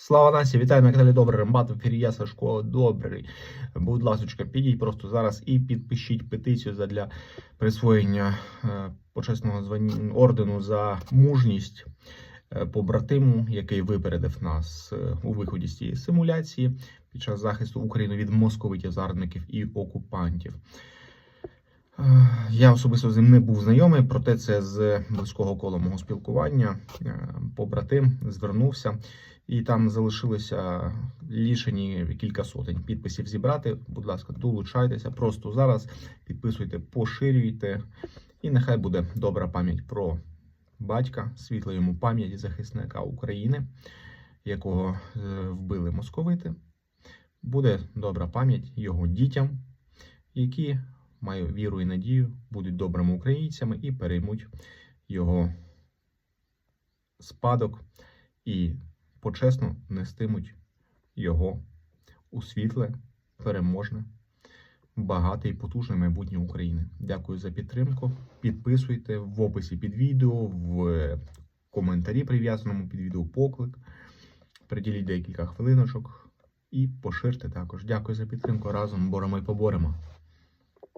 Слава нації, вітаю на каналі Добрий Рембат. В ефірі я Сашко Добрий. Будь ласка, підіть просто зараз і підпишіть петицію задля присвоєння е, почесного звання ордену за мужність е, побратиму, який випередив нас е, у виході з цієї симуляції під час захисту України від московитів, загарбників і окупантів. Я особисто з ним не був знайомий, проте це з близького кола мого спілкування. Е, Побратим звернувся, і там залишилося лічені кілька сотень підписів зібрати. Будь ласка, долучайтеся просто зараз. Підписуйте, поширюйте, і нехай буде добра пам'ять про батька, світла йому пам'ять захисника України, якого е, вбили московити. Буде добра пам'ять його дітям, які маю віру і надію, будуть добрими українцями і переймуть його спадок і почесно нестимуть його у світле, переможне, багате і потужне майбутнє України. Дякую за підтримку. Підписуйте в описі під відео, в коментарі прив'язаному під відео поклик. Приділіть декілька хвилиночок і поширте також. Дякую за підтримку. Разом боремо і поборемо.